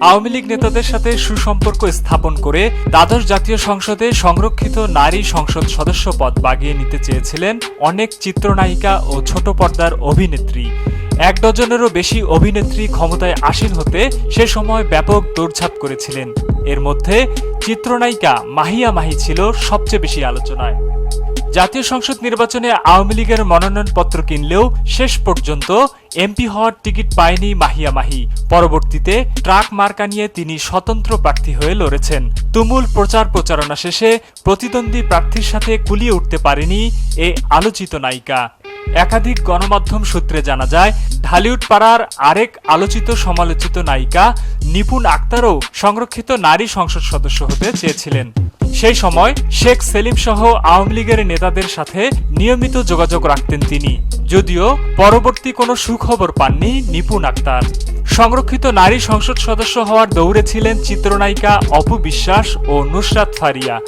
আওয়ামী লীগ নেতাদের সাথে সুসম্পর্ক স্থাপন করে দ্বাদশ জাতীয় সংসদে সংরক্ষিত নারী সংসদ সদস্য পদ বাগিয়ে নিতে চেয়েছিলেন অনেক চিত্রনায়িকা ও ছোট পর্দার অভিনেত্রী। এক ডজনেরও বেশি অভিনেত্রী ক্ষমতায় আসীন হতে সে সময় ব্যাপক দৌড়ঝাঁপ করেছিলেন। এর মধ্যে চিত্রনায়িকা মাহিয়া মাহি ছিল সবচেয়ে বেশি আলোচনায়। জাতীয় সংসদ নির্বাচনে আওয়ামী লীগের মনোনয়নপত্র কিনলেও শেষ পর্যন্ত এমপি হওয়ার টিকিট পায়নি মাহিয়া মাহি। পরবর্তীতে ট্রাক মার্কা নিয়ে তিনি স্বতন্ত্র প্রার্থী হয়ে লড়েছেন। তুমুল প্রচার প্রচারণা শেষে প্রতিদ্বন্দ্বী প্রার্থীর সাথে কুলিয়ে উঠতে পারেনি এ আলোচিত নায়িকা। একাধিক গণমাধ্যম সূত্রে জানা যায়, ঢালিউড পাড়ার আরেক আলোচিত সমালোচিত নায়িকা নিপুণ আক্তারও সংরক্ষিত নারী সংসদ সদস্য হতে চেয়েছিলেন। সেই সময় শেখ সেলিম সহ আওয়ামী লীগের নেতাদের সাথে নিয়মিত যোগাযোগ রাখতেন তিনি। যদিও পরবর্তী কোনো সুখবর পাননি নিপুণ আক্তার। সংরক্ষিত নারী সংসদ সদস্য হওয়ার দৌড়ে ছিলেন চিত্রনায়িকা অপু বিশ্বাস ও নুসরাত ফারিয়া।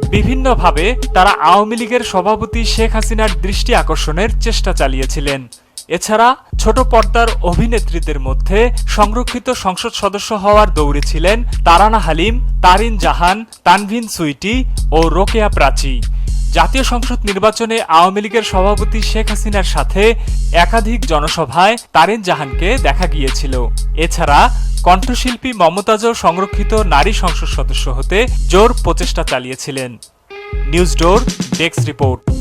বিভিন্নভাবে তারা আওয়ামী লীগের সভাপতি শেখ হাসিনার দৃষ্টি আকর্ষণের চেষ্টা চালিয়েছিলেন। এছাড়া ছোট পর্দার অভিনেত্রীদের মধ্যে সংরক্ষিত সংসদ সদস্য হওয়ার দৌড়ে ছিলেন তারানা হালিম, তারিন জাহান, তানভিন সুইটি ও রোকেয়া প্রাচী। জাতীয় সংসদ নির্বাচনে আওয়ামী লীগের সভাপতি শেখ হাসিনার সাথে একাধিক জনসভায় তারিন জাহানকে দেখা গিয়েছিল। এছাড়া কণ্ঠশিল্পী মমতাজও সংরক্ষিত নারী সংসদ সদস্য হতে জোর প্রচেষ্টা চালিয়েছিলেন। News door desk report.